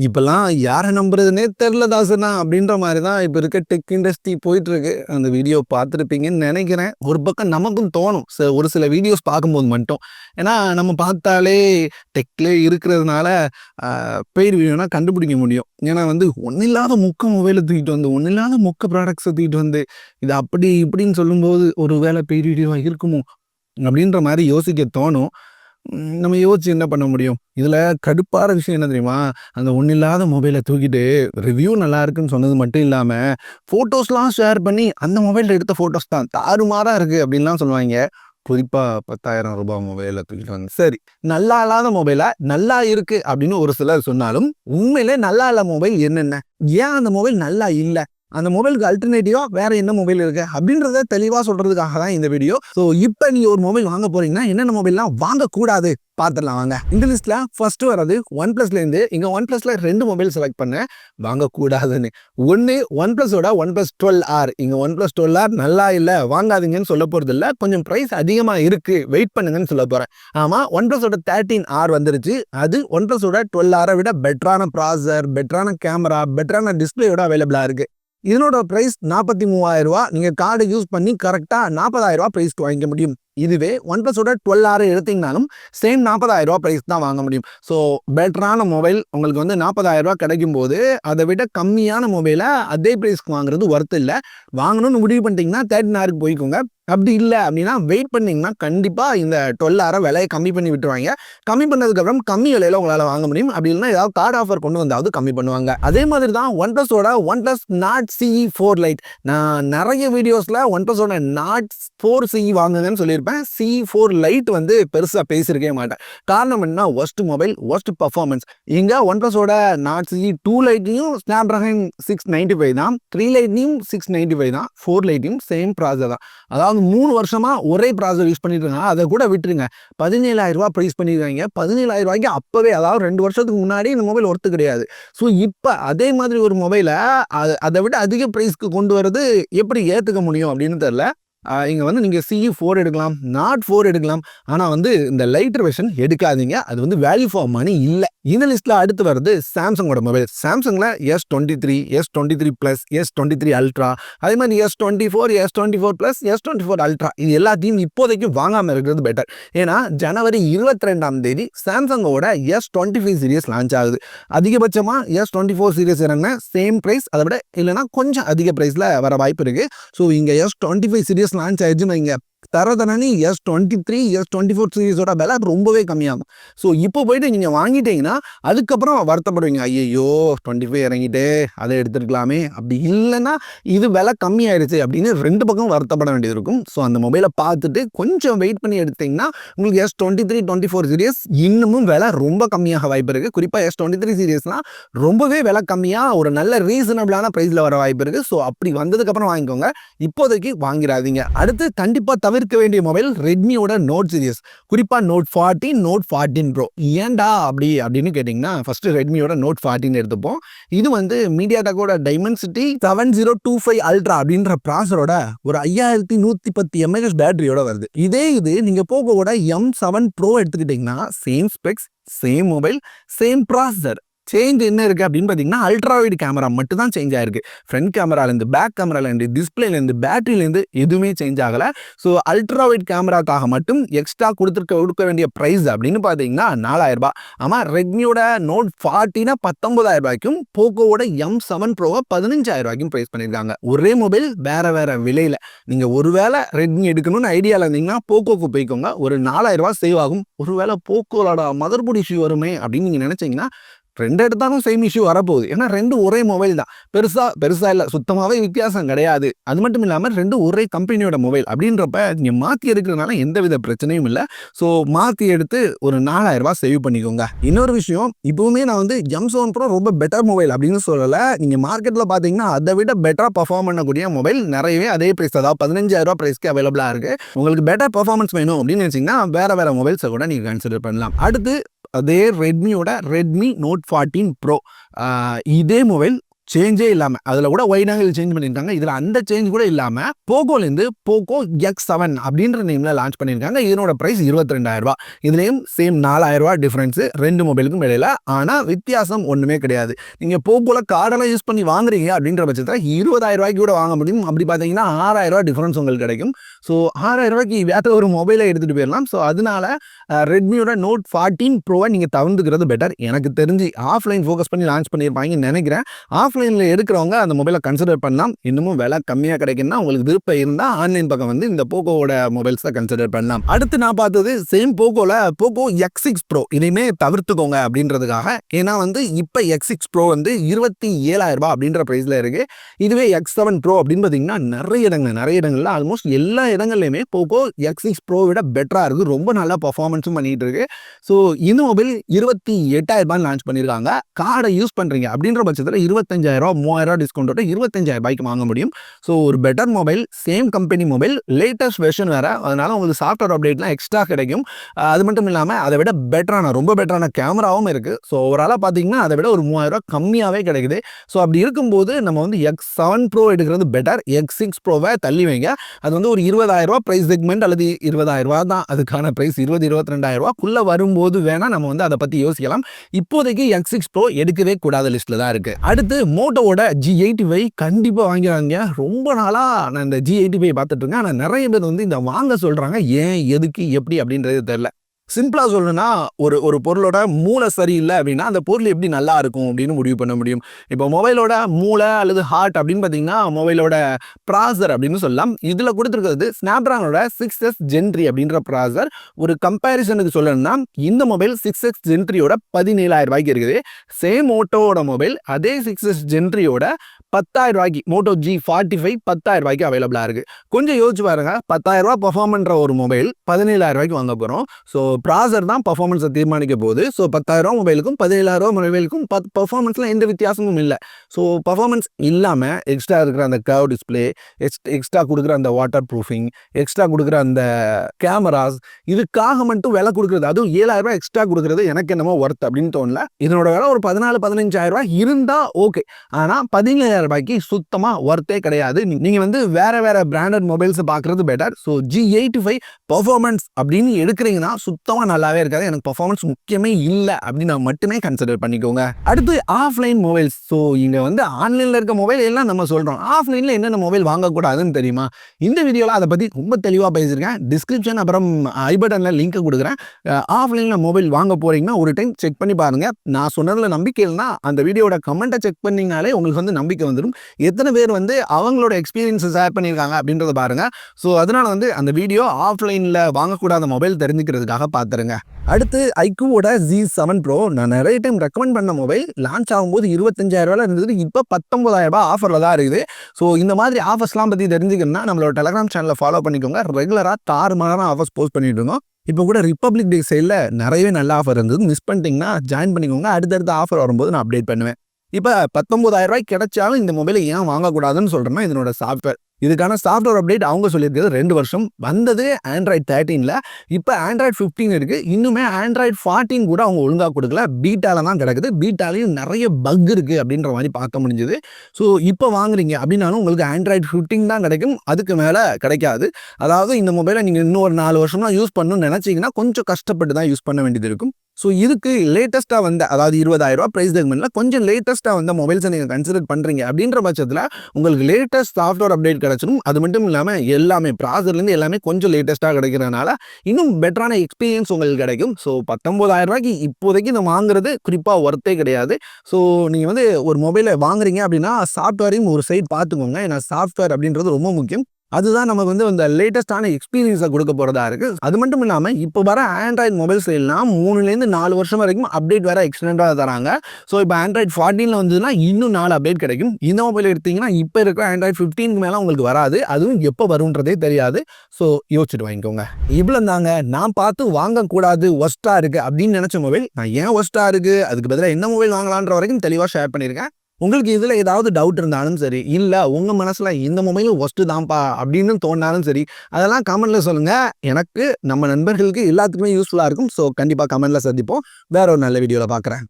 இப்போல்லாம் யாரை நம்புறதுனே தெரில தாசனா அப்படின்ற மாதிரி தான் இப்போ இருக்க டெக் இண்டஸ்ட்ரி போயிட்டுருக்கு. அந்த வீடியோ பார்த்துருப்பீங்கன்னு நினைக்கிறேன். ஒரு பக்கம் நமக்கும் தோணும். ச- ஒரு சில வீடியோஸ் பார்க்கும்போது மட்டும். ஏன்னா நம்ம பார்த்தாலே டெக்லே இருக்கிறதுனால பெயர் வீடியோனா கண்டுபிடிக்க முடியும். ஏன்னா வந்து ஒன்றும் இல்லாத முக்க மொபைலை தூக்கிட்டு வந்து ஒன்றும் இல்லாத முக்க ப்ராடக்ட்ஸை தூக்கிட்டு வந்து இது அப்படி இப்படின்னு சொல்லும்போது ஒரு வேளை பெயர் வீடியோவாக இருக்குமோ? அப்படின்ற மாதிரி யோசிக்க தோணும். நம்ம யோசிச்சு என்ன பண்ண முடியும்? இதில் கடுப்பான விஷயம் என்ன தெரியுமா? அந்த ஒன்றும் இல்லாத மொபைலை தூக்கிட்டு ரிவ்யூ நல்லா இருக்குன்னு சொன்னது மட்டும் இல்லாமல் ஃபோட்டோஸ்லாம் ஷேர் பண்ணி அந்த மொபைலில் எடுத்த ஃபோட்டோஸ் தான். தாறுமாறாக இருக்குது அப்படின்லாம் சொல்லுவாங்க. குறிப்பாக பத்தாயிரம் ரூபாய் மொபைலை தூக்கிட்டு வந்து சரி நல்லா இல்லாத மொபைலை நல்லா இருக்குது அப்படின்னு ஒரு சிலர் சொன்னாலும் உண்மையிலே நல்லா இல்ல மொபைல் என்னென்ன? ஏன் அந்த மொபைல் நல்லா இல்லை? அந்த மொபைலுக்கு அல்டர்னேட்டிவாக வேற என்ன மொபைல் இருக்கு? அப்படின்றத தெளிவாக சொல்றதுக்காக தான் இந்த வீடியோ ஸோ இப்போ நீங்க ஒரு மொபைல் வாங்க போறீங்கன்னா என்னென்ன மொபைல்லாம் வாங்கக்கூடாது? பார்த்துடலாம் வாங்க. இந்த லிஸ்ட்ல ஃபர்ஸ்ட் வர்றது ஒன் பிளஸ்ல இருந்து இங்க ஒன் பிளஸ்ல ரெண்டு மொபைல் செலக்ட் பண்ணேன் வாங்கக்கூடாதுன்னு. ஒன்று ஒன் பிளஸோட ஒன் பிளஸ் டுவெல் ஆர் இங்க ஒன் பிளஸ் டுவெல் ஆர் நல்லா இல்லை வாங்காதீங்கன்னு சொல்ல போறது இல்லை. கொஞ்சம் ப்ரைஸ் அதிகமாக இருக்கு. வெயிட் பண்ணுங்கன்னு சொல்ல போறேன். ஆமா ஒன் பிளஸோட தேர்ட்டீன் ஆர் வந்துருச்சு. அது ஒன் பிளஸோட டுவெல் ஆரை விட பெட்டரான ப்ராசர் பெட்டரான கேமரா பெட்டரான டிஸ்பிளேயோட அவைலபிளாக இருக்குது இதனோட ப்ரைஸ் நாற்பத்தி மூவாயிரம் ரூபா. நீங்கள் கார்டு யூஸ் பண்ணி கரெக்டாக நாற்பதாயிரம் ரூபா ப்ரைஸ்க்கு வாங்கிக்க முடியும். இதுவே ஒன் ப்ளஸோட டுவெல் ஆர் எடுத்தீங்கனாலும் சேம் நாற்பதாயிரம் ரூபா ப்ரைஸ் தான் வாங்க முடியும். ஸோ பெட்டரான மொபைல் உங்களுக்கு வந்து நாற்பதாயிரம் ரூபா கிடைக்கும் போது அதை விட கம்மியான மொபைலை அதே ப்ரைஸ்க்கு வாங்குறது ஒர்த்து இல்லை. வாங்கணும்னு முடிவு பண்ணிட்டீங்கன்னா தேர்ட்டின் ஆருக்கு போய்க்கோங்க. அப்படி இல்லை அப்படின்னா வெயிட் பண்ணிங்கன்னா கண்டிப்பாக இந்த டுவெல் விலையை கம்மி பண்ணி விட்டுருவாங்க. கம்மி பண்ணதுக்கப்புறம் கம்மி விலையில் உங்களால் வாங்க முடியும். அப்படி இல்லைன்னா ஏதாவது கார்டு ஆஃபர் கொண்டு வந்தாவது கம்மி பண்ணுவாங்க. அதே மாதிரி தான் one ப்ளஸோட OnePlus Nord CE four lite நான் நிறைய வீடியோஸில் ஒன் ப்ளஸோட நாட் ஃபோர் சிஇ வாங்குங்கன்னு சொல்லியிருப்பேன். சிஇ ஃபோர் லைட் வந்து பெருசாக பேசியிருக்கவே மாட்டேன். காரணம் என்ன ஒஸ்ட் மொபைல் ஒஸ்ட் பர்ஃபார்மன்ஸ் இங்கே ஒன் ப்ளஸோட நாட் சிஇ டூ லைட்லையும் Snapdragon six ninety five தான். த்ரீ லைட்லையும் சிக்ஸ் நைன்ட்டி ஃபைவ் தான். ஃபோர் லைட்லையும் சேம் ப்ராசர் தான். அதாவது மூணு வருஷமாக ஒரே ப்ராசர் யூஸ் பண்ணிட்டு இருக்காங்க. அதை கூட விட்டுருங்க. பதினேழாயிரரூபா ப்ரைஸ் பண்ணியிருக்காங்க பதினேழாயிரரூபாய்க்கு அப்போவே அப்பவே அதாவது ரெண்டு வருஷத்துக்கு முன்னாடி இந்த மொபைல் ஒர்த்து கிடையாது. ஸோ இப்போ அதே மாதிரி ஒரு மொபைலை அதை விட அதிக ப்ரைஸ்க்கு கொண்டு வரது எப்படி ஏற்றுக்க முடியும் அப்படின்னு தெரில இங்கே வந்து நீங்கள் சிஇ ஃபோர் எடுக்கலாம் நாட் ஃபோர் எடுக்கலாம். ஆனால் வந்து இந்த லைட்டர் வெர்ஷன் எடுக்காதீங்க. அது வந்து வேல்யூ ஃபார் மணி இல்லை. இந்த லிஸ்ட்டில் அடுத்து வருது சாம்சங்கோட மொபைல் சாம்சங்கில் S twenty three S twenty three plus S twenty three ultra அதே மாதிரி S twenty four S twenty four plus S twenty four ultra இது எல்லாத்தையும் இப்போதைக்கு வாங்காமல் இருக்கிறது பெட்டர் ஏன்னா ஜனவரி இருபத்தி ரெண்டாம் தேதி சாம்சங்கோட S twenty five series launch ஆகுது. அதிகபட்சமாக எஸ் டுவெண்ட்டி ஃபோர் சீரியஸ் இறங்கின சேம் ப்ரைஸ் அதை விட இல்லைன்னா கொஞ்சம் அதிக ப்ரைஸில் வர வாய்ப்பு இருக்குது ஸோ இங்கே S twenty five series launch ஆயிடுச்சுன்னு இங்கே தரதனி S twenty three S twenty four சீரிஸோட விலை ரொம்பவே கம்மியாகும். ஸோ இப்போ போயிட்டு நீங்கள் வாங்கிட்டீங்கன்னா அதுக்கப்புறம் வருத்தப்படுவீங்க ஐயோ டுவெண்ட்டி ஃபைவ் இறங்கிட்டு அதை எடுத்துருக்கலாமே. அப்படி இல்லைன்னா இது விலை கம்மியாயிருச்சு அப்படின்னு ரெண்டு பக்கம் வருத்தப்பட வேண்டியது இருக்கும் ஸோ அந்த மொபைலை பார்த்துட்டு கொஞ்சம் வெயிட் பண்ணி எடுத்தீங்கன்னா உங்களுக்கு S twenty three twenty four series இன்னமும் விலை ரொம்ப கம்மியாக வாய்ப்பு இருக்குது குறிப்பாக எஸ் டுவெண்ட்டி த்ரீ சீரியஸ்னால் ரொம்பவே விலை கம்மியாக ஒரு நல்ல ரீசனபிளான ப்ரைஸில் வர வாய்ப்பு இருக்குது ஸோ அப்படி வந்ததுக்கப்புறம் வாங்கிக்கோங்க. இப்போதைக்கு வாங்கிடாதீங்க. அடுத்து கண்டிப்பாக தவிர்க்க வேண்டிய மொபைல் ரெட்மியோட நோட் சீரியஸ் குறிப்பாக Note fourteen Note fourteen Pro ஏன்டா அப்படி அப்படின்னு கேட்டிங்கன்னா ஃபஸ்ட்டு ரெட்மியோட நோட் ஃபார்ட்டின் எடுத்துப்போம். இது வந்து மீடியா டெக்கோட Dimensity seven zero two five ultra அப்படின்ற ப்ராசரோட ஒரு ஐயாயிரத்தி நூற்றி பத்து எம்ஏஹெச் பேட்டரியோட வருது. இதே இது நீங்கள் போகோட எம் செவன் ப்ரோ எடுத்துக்கிட்டிங்கன்னா same specs same mobile same processor change என்ன இருக்குது அப்படின்னு பார்த்தீங்கன்னா அல்ட்ராவைடு கேமரா மட்டும் தான் சேஞ்ச் ஆயிருக்கு. ஃப்ரண்ட் கேமராலேருந்து பேக் கேமராலேருந்து டிஸ்பிளேலேருந்து பேட்டரியிலேருந்து எதுவுமே சேஞ்ச் ஆகலை. ஸோ அல்ட்ராவைட் கேமராக்காக மட்டும் எக்ஸ்ட்ரா கொடுத்துருக்க கொடுக்க வேண்டிய ப்ரைஸ் அப்படின்னு பார்த்தீங்கன்னா நாலாயிரரூபா ஆமாம் ரெட்மியோட நோட் ஃபார்ட்டினா பத்தொன்பதாயிரம் ரூபாய்க்கும் போக்கோவோட எம் செவன் ப்ரோவை பதினஞ்சாயிரம் ரூபாய்க்கும் ப்ரைஸ் பண்ணியிருக்காங்க. ஒரே மொபைல் வேற வேற விலையில். நீங்கள் ஒருவேளை ரெட்மி எடுக்கணும்னு ஐடியாவில் இருந்தீங்கன்னா போக்கோக்கு போய்க்கோங்க. ஒரு நாலாயிரம் சேவ் ஆகும். ஒருவேளை போக்கோலோட மதர்போர்ட் இஷ்யூ வருமே அப்படின்னு நீங்கள் நினச்சிங்கன்னா ரெண்டு எடுத்தாலும் சேம் இஷ்யூ வரப்போகுது. ஏன்னா ரெண்டு ஒரே மொபைல் தான். பெருசாக பெருசாக இல்லை சுத்தமாகவே வித்தியாசம் கிடையாது. அது மட்டும் இல்லாமல் ரெண்டு ஒரே கம்பெனியோட மொபைல் அப்படின்றப்ப நீங்கள் மாற்றி எடுக்கிறதுனால எந்த வித பிரச்சனையும் இல்லை. ஸோ மாற்றி எடுத்து ஒரு நாலாயிரம் ரூபா சேவ் பண்ணிக்கோங்க. இன்னொரு விஷயம் இப்போவுமே நான் வந்து எம் செவன் ப்ரோ ரொம்ப பெட்டர் மொபைல் அப்படின்னு சொல்லலை. நீங்கள் மார்க்கெட்டில் பார்த்தீங்கன்னா அதை விட பெட்டராக பர்ஃபார்ம் பண்ணக்கூடிய மொபைல் நிறையவே அதே ப்ரைஸ் அதாவது பதினஞ்சாயிரம் ப்ரைஸ்க்கு அவைலபிளாக இருக்குது உங்களுக்கு பெட்டர் பர்ஃபார்மன்ஸ் வேணும் அப்படின்னு நினச்சிங்கன்னா வேறு வேறு மொபைல்ஸை கூட நீங்கள் கன்சிடர் பண்ணலாம். அடுத்து அதே ரெட்மியோட ரெட்மி நோட் ஃபார்ட்டீன் ப்ரோ இதே மொபைல் சேஞ்சே இல்லாமல் அதில் கூட ஒயிட் ஆங்கிள் சேஞ்ச் பண்ணியிருக்காங்க இதில் அந்த சேஞ்ச் கூட இல்லாமல் போகோலேருந்து போகோ எக்ஸ் செவன் அப்படின்ற நேமில் லான்ச் பண்ணியிருக்காங்க இதனோட ப்ரைஸ் இருபத்தி ரெண்டாயிரம் இதுலேயும் சேம் நாலாயிரம் டிஃப்ரென்ஸு ரெண்டு மொபைலுக்கும் இடையில ஆனால் வித்தியாசம் ஒன்றுமே கிடையாது. நீங்கள் போக்கோவில் கார்டெல்லாம் யூஸ் பண்ணி வாங்குறீங்க அப்படின்ற பட்சத்தில் இருபதாயிரம் ரூபாய்க்கு கூட வாங்க முடியும். அப்படி பார்த்தீங்கன்னா ஆறாயிரம் ரூபாய் டிஃப்ரென்ஸ் உங்களுக்கு கிடைக்கும். ஸோ ஆறாயிரம் ரூபாய்க்கு வேற ஒரு மொபைலை எடுத்துகிட்டு போயிடலாம். ஸோ அதனால ரெட்மியோட நோட் ஃபார்ட்டீன் ப்ரோவை நீங்கள் தவிர்த்துக்கிறது பெட்டர் எனக்கு தெரிஞ்சு ஆஃப்லைன் ஃபோக்கஸ் பண்ணி லான்ச் பண்ணியிருப்பாங்கன்னு நினைக்கிறேன். ஆஃப் ஆஃப்லைனில் எடுக்கிறவங்க அந்த மொபைலை கன்சிடர் பண்ணலாம் இன்னமும் விலை கம்மியாக கிடைக்குன்னா உங்களுக்கு விருப்பம் இருந்தால் ஆன்லைன் பக்கம் வந்து இந்த போக்கோவோட மொபைல்ஸை கன்சிடர் பண்ணலாம். அடுத்து நான் பார்த்தது சேம் போக்கோவில் போக்கோ எக்ஸ் சிக்ஸ் ப்ரோ இனிமே தவிர்த்துக்கோங்க அப்படின்றதுக்காக. ஏன்னா வந்து இப்போ எக்ஸ் சிக்ஸ் ப்ரோ வந்து இருபத்தி ஏழாயிரம் ரூபாய் அப்படின்ற ப்ரைஸில் இருக்குது இதுவே எக்ஸ் செவன் ப்ரோ அப்படின்னு பார்த்தீங்கன்னா நிறைய இடங்கள் நிறைய இடங்கள்ல ஆல்மோஸ்ட் எல்லா இடங்கள்லையுமே போக்கோ எக்ஸ் சிக்ஸ் ப்ரோ விட பெட்டராக இருக்குது ரொம்ப நல்லா பர்ஃபார்மன்ஸும் பண்ணிகிட்டு இருக்கு. ஸோ இந்த மொபைல் இருபத்தி எட்டாயிரம் ரூபாய் லான்ச் பண்ணியிருக்காங்க கார்டை யூஸ் பண்ணுறீங்க அப்படின்ற பட்சத்தில் இருபத்தஞ்சாயிரம் மூவாயிரம் டிஸ்கவுண்ட்டோட இருபத்தஞ்சாயிரம் ரூபாய்க்கு வாங்க முடியும். ஸோ ஒரு better mobile same company mobile latest version வேறு. அதனால் உங்களுக்கு சாஃப்ட்வேர் அப்டேட்லாம் எக்ஸ்ட்ரா கிடைக்கும். அது மட்டும் இல்லாமல் அதை விட பெட்டரான ரொம்ப பெட்டரான கேமராவும் இருக்குது ஸோ ஓவராலாக பார்த்தீங்கன்னா அதை விட ஒரு மூவாயிரம் கம்மியாகவே கிடைக்குது. ஸோ அப்படி இருக்கும்போது நம்ம வந்து எக்ஸ் செவன் ப்ரோ எடுக்கிறது பெட்டர் எக்ஸ் சிக்ஸ் ப்ரோவை தள்ளி வைங்க. அது வந்து ஒரு இருபதாயிரரூபா ப்ரைஸ் செக்மெண்ட் அல்லது இருபதாயிரம் ரூபா தான். அதுக்கான ப்ரைஸ் இருபது இருபத்தி ரெண்டாயிரரூபாக்குள்ளே வரும்போது வேணால் நம்ம வந்து அதை பற்றி யோசிக்கலாம். இப்போதைக்கு எக்ஸ் சிக்ஸ் ப்ரோ எடுக்கவே கூடாத லிஸ்ட்டில் தான் இருக்குது அடுத்து மோட்டோவோட ஜி எயிட்டி ஃபைவ் கண்டிப்பாக வாங்கிறாங்க ரொம்ப நாளாக நான் இந்த ஜி எயிட்டி ஃபைவ் பார்த்துட்ருக்கேன் ஆனால் நிறைய பேர் வந்து இந்த வாங்க சொல்கிறாங்க ஏன் எதுக்கு எப்படி அப்படின்றது தெரில சிம்பிளாக சொல்லணும்னா ஒரு ஒரு பொருளோட மூளை சரியில்லை அப்படின்னா அந்த பொருள் எப்படி நல்லா இருக்கும் அப்படின்னு முடிவு பண்ண முடியும். இப்போ மொபைலோட மூளை அல்லது ஹார்ட் அப்படின்னு பார்த்தீங்கன்னா மொபைலோட ப்ராசர் அப்படின்னு சொல்லலாம். இதில் கொடுத்துருக்கிறது ஸ்னாப்ட்ராகனோட சிக்ஸ் எஸ் ஜென்ட்ரி அப்படின்ற ப்ராசர் ஒரு கம்பேரிசனுக்கு சொல்லணும்னா இந்த மொபைல் சிக்ஸ் எக்ஸ் ஜென்ட்ரியோட பதினேழாயிரம் ரூபாய்க்கு இருக்குது. சேம் ஓட்டோவோட மொபைல் அதே சிக்ஸ் எஸ் ஜென்ட்ரியோட பத்தாயிரம் ரூபாய்க்கு மோட்டோ ஜி ஃபார்ட்டி ஃபைவ் பத்தாயிரம் ரூபாய்க்கு அவைலபிளாக இருக்குது கொஞ்சம் யோசிச்சு பாருங்க. பத்தாயிரம் ரூபா பர்ஃபார்ம் பண்ணுற ஒரு மொபைல் பதினேழாயிரம் ரூபாய்க்கு வாங்க போகிறோம் ஸோ ப்ராசர் தான் பர்ஃபார்மன்ஸை தீர்மானிக்க போகுது. ஸோ பத்தாயிரம் மொபைலுக்கும் பதினேழாயிரம் மொபைலுக்கும் பத் பர்ஃபார்மன்ஸில் எந்த வித்தியாசமும் இல்லை. ஸோ பர்ஃபார்மன்ஸ் இல்லாமல் எக்ஸ்ட்ரா இருக்கிற அந்த கர்வ் டிஸ்பிளே எக்ஸ் எக்ஸ்ட்ரா கொடுக்குற அந்த வாட்டர் ப்ரூஃபிங் எக்ஸ்ட்ரா கொடுக்குற அந்த கேமராஸ் இதுக்காக மட்டும் விலை கொடுக்குறது. அதுவும் ஏழாயிரம் ரூபாய் எக்ஸ்ட்ரா கொடுக்குறது எனக்கு என்னமோ ஒர்த் அப்படின்னு தோணல. இதனோட விலை ஒரு பதினாலு பதினஞ்சாயிரம் ரூபாய் இருந்தால் ஓகே ஆனால் பதினேழாயிரம் ரூபாய்க்கு சுத்தமாக ஒர்த்தே கிடையாது. நீங்கள் வந்து வேறு வேறு பிராண்டட் மொபைல்ஸ் பார்க்குறது better so G eighty five performance அப்படின்னு எடுக்கிறீங்கன்னா சுத்தமாக நல்லாவே இருக்காது. எனக்கு பர்ஃபார்மன்ஸ் முக்கியமே இல்லை அப்படின்னு நான் மட்டுமே கன்சிடர் பண்ணிக்கோங்க. அடுத்து ஆஃப்லைன் மொபைல்ஸ் ஸோ இங்கே வந்து ஆன்லைனில் இருக்க மொபைல் எல்லாம் நம்ம சொல்கிறோம் ஆஃப்லைனில் என்னென்ன மொபைல் வாங்கக்கூடாதுன்னு தெரியுமா? இந்த வீடியோவில் அதை பற்றி ரொம்ப தெளிவாக பேசியிருக்கேன். டிஸ்கிரிப்ஷன் அப்புறம் ஐபட்டனில் லிங்க்கை கொடுக்குறேன். ஆஃப்லைனில் மொபைல் வாங்க போகிறீங்கன்னா ஒரு டைம் செக் பண்ணி பாருங்கள் நான் சொன்னதில் நம்பிக்கை இல்லைன்னா அந்த வீடியோட கமெண்ட்டை செக் பண்ணிங்கனாலே உங்களுக்கு வந்து நம்பிக்கை வந்துடும் எத்தனை பேர் வந்து அவங்களோட எக்ஸ்பீரியன்ஸை ஷேர் பண்ணியிருக்காங்க அப்படின்றத பாருங்கள் ஸோ அதனால் வந்து அந்த வீடியோ ஆஃப்லைனில் வாங்கக்கூடாத மொபைல் தெரிஞ்சுக்கிறதுக்காக பார்த்துருங்க அடுத்து ஐக்கூவோட ஜி செவன் ப்ரோ நான் நிறைய டைம் ரெக்கமெண்ட் பண்ண மொபைல் லான்ச் ஆகும்போது இருபத்தஞ்சாயிரம் இருந்தது. இப்போ பத்தொன்பதாயிரம் ரூபாய் ஆஃபரில் தான் இருக்குது. ஸோ இந்த மாதிரி ஆஃபர்ஸ்லாம் பற்றி தெரிஞ்சுக்கணும்னா நம்மளோட டெலகிராம் சேனலை ஃபாலோ பண்ணிக்கோங்க. ரெகுலராக தாறுமாறான ஆஃபர்ஸ் போஸ்ட் பண்ணிட்டு இருக்கோம். இப்போ கூட ரிப்பப்ளிக் டே சைடில் நிறையவே நல்ல ஆஃபர் இருந்தது. மிஸ் பண்ணிட்டீங்கன்னா ஜாயின் பண்ணிக்கோங்க. அடுத்தடுத்த ஆஃபர் வரும்போது நான் அப்டேட் பண்ணுவேன். இப்போ பத்தொம்பதாயிரம் ரூபாய் கிடைச்சாலும் இந்த மொபைலை ஏன் வாங்கக்கூடாதுன்னு சொல்கிறேன்னா இதனோட சாஃப்ட்வேர் இதுக்கான சாஃப்ட்வேர் அப்டேட் அவங்க சொல்லியிருக்கிறது ரெண்டு வருஷம். வந்தது ஆண்ட்ராய்ட் தேர்ட்டீனில் இப்போ ஆண்ட்ராய்ட் ஃபிஃப்டீன் இருக்குது இன்னுமே ஆண்ட்ராய்ட் ஃபார்ட்டின் கூட அவங்க ஒழுங்காக கொடுக்கல. பீட்டால தான் கிடக்குது. பீட்டாலையும் நிறைய பக் இருக்குது அப்படின்ற மாதிரி பார்க்க முடிஞ்சுது. ஸோ இப்போ வாங்குறீங்க அப்படின்னாலும் உங்களுக்கு ஆண்ட்ராய்ட் ஃபிஃப்டீன் தான் கிடைக்கும். அதுக்கு மேலே கிடைக்காது. அதாவது இந்த மொபைலை நீங்கள் இன்னும் ஒரு நாலு வருஷம்லாம் யூஸ் பண்ணணும்னு நினச்சிங்கன்னா கொஞ்சம் கஷ்டப்பட்டு தான் யூஸ் பண்ண வேண்டியது இருக்கும். ஸோ இதுக்கு லேட்டஸ்ட்டாக வந்த அதாவது இருபதாயிரரூபா ப்ரைஸ் செக்மெண்ட்டில் கொஞ்சம் லேட்டஸ்ட்டாக வந்த மொபைல்ஸை நீங்கள் கன்சிடர் பண்ணுறீங்க அப்படின்ற பட்சத்தில் உங்களுக்கு லேட்டஸ்ட் சாஃப்ட்வேர் அப்டேட் கிடச்சிடும். அது மட்டும் இல்லாமல் எல்லாமே ப்ராசர்லேருந்து எல்லாமே கொஞ்சம் லேட்டஸ்ட்டாக கிடைக்கிறனால இன்னும் பெட்டரான எக்ஸ்பீரியன்ஸ் உங்களுக்கு கிடைக்கும். ஸோ பத்தொம்போதாயிரம் ரூபாய்க்கு இப்போதைக்கு இதை வாங்குறது குறிப்பாக ஒர்த்தே கிடையாது. ஸோ நீங்கள் வந்து ஒரு மொபைலை வாங்குறீங்க அப்படின்னா சாஃப்ட்வேரையும் ஒரு சைட் பார்த்துக்கோங்க. ஏன்னா சாஃப்ட்வேர் அப்படின்றது ரொம்ப முக்கியம். அதுதான் நமக்கு வந்து அந்த லேட்டஸ்டான எக்ஸ்பீரியன்ஸை கொடுக்க போகிறதா இருக்குது அது மட்டும் இல்லாமல் இப்போ வர ஆண்ட்ராய்டு மொபைல் எல்லாம் மூணுலேருந்து நாலு வருஷம் வரைக்கும் அப்டேட் வேறு எக்ஸ்டெண்டாக தராங்க. ஸோ இப்போ ஆண்ட்ராய்ட் ஃபார்ட்டீனில் வந்ததுன்னா இன்னும் நாலு அப்டேட் கிடைக்கும். இந்த மொபைல் எடுத்தீங்கன்னா இப்போ இருக்கிற ஆண்ட்ராய்ட் ஃபிஃப்டீனுக்கு மேலே உங்களுக்கு வராது. அதுவும் எப்போ வரும்ன்றதே தெரியாது. ஸோ யோசிச்சுட்டு வாங்கிக்கோங்க. இவ்வளோ தாங்க. நான் பார்த்து வாங்கக்கூடாது ஒஸ்ட்டாக இருக்குது அப்படின்னு நினச்ச மொபைல் நான் ஏன் ஒஸ்ட்டாக இருக்குது அதுக்கு பதிலாக என்ன மொபைல் வாங்கலான்ற வரைக்கும் தெளிவாக ஷேர் பண்ணியிருக்கேன் உங்களுக்கு இதில் ஏதாவது டவுட் இருந்தாலும் சரி இல்லை உங்கள் மனசில் இந்த மொபைல் ஒஸ்ட்டு தான்ப்பா அப்படின்னு தோணாலும் சரி அதெல்லாம் கமெண்ட்டில் சொல்லுங்கள் எனக்கு நம்ம நண்பர்களுக்கு எல்லாத்துக்குமே யூஸ்ஃபுல்லாக இருக்கும். ஸோ கண்டிப்பாக கமெண்ட்டில் சந்திப்போம். வேற ஒரு நல்ல வீடியோவில் பார்க்குறேன்